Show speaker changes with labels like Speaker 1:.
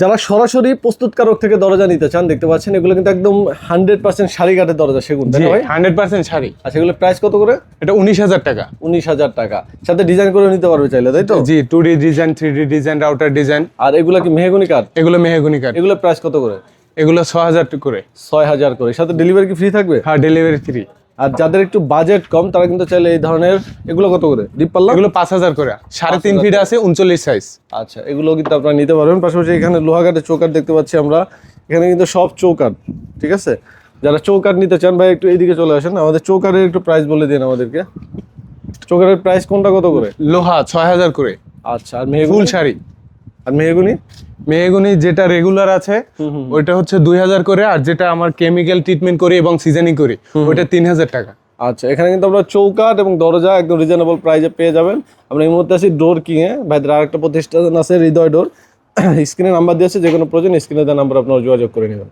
Speaker 1: যারা সরাসরি প্রস্তুতকারক থেকে দরজা নিতে চান দেখতে পাচ্ছেন এগুলো কিন্তু একদম হান্ড্রেড পার্সেন্ট শাড়ি কাঠের দরজা। সেগুন
Speaker 2: হান্ড্রেড পার্সেন্ট শাড়ি।
Speaker 1: আচ্ছা এগুলো প্রাইস কত করে?
Speaker 2: এটা উনিশ হাজার টাকা।
Speaker 1: উনিশ হাজার টাকা। সাথে ডিজাইন করে নিতে পারবে চাইলে তাই তো?
Speaker 2: জি two D design three D design router design
Speaker 1: আর এগুলো কি মেহগুনি কাঠ?
Speaker 2: এগুলো মেহগুনি কাঠ।
Speaker 1: এগুলো প্রাইস কত করে?
Speaker 2: এগুলো ছ হাজার করে।
Speaker 1: ছয় হাজার করে। সাথে ডেলিভারি কি ফ্রি থাকবে?
Speaker 2: হ্যাঁ ডেলিভারি ফ্রি
Speaker 1: আর যাদের একটু বাজেট কম তারা কিন্তু চাইলে এই ধরনের এগুলো কত করে? ডিপ পাল্লা?
Speaker 2: এগুলো পাঁচ হাজার করে। সাড়ে তিন ফিট আছে উনচল্লিশ সাইজ
Speaker 1: আচ্ছা এগুলো কিন্তু আপনারা নিতে পারবেন। পাশাপাশি এখানে লোহাঘাটের চৌকাট দেখতে পাচ্ছি আমরা। এখানে কিন্তু সব চৌকাট ঠিক আছে? যারা চৌকাট নিতে চান ভাই একটু এইদিকে চলে আসেন। আমাদের চৌকাটের একটু প্রাইস বলে দিন আমাদেরকে। চৌকাটের প্রাইস কোনটা কত করে?
Speaker 2: লোহা ছয় হাজার করে।
Speaker 1: আচ্ছা আর মেহগুনি?
Speaker 2: শাড়ি
Speaker 1: আর মেহগুনি?
Speaker 2: মেহগুনি যেটা রেগুলার আছে ওইটা হচ্ছে দুই হাজার করে আর যেটা আমার কেমিক্যাল ট্রিটমেন্ট করি এবং সিজনিং করি ওইটা তিন হাজার টাকা।
Speaker 1: আচ্ছা এখানে কিন্তু আমরা চৌকাট এবং দরজা একদম রিজনেবল প্রাইজে পেয়ে যাবেন। আমরা এই মুহূর্তে আছি ডোর কিংয়ে ভাইদের আরেকটা প্রতিষ্ঠান আছে হৃদয় ডোর স্ক্রিনে নাম্বার দিয়েছে যে কোনো প্রয়োজন স্ক্রিনে দেওয়া নাম্বার আপনারা যোগাযোগ করে নেবেন।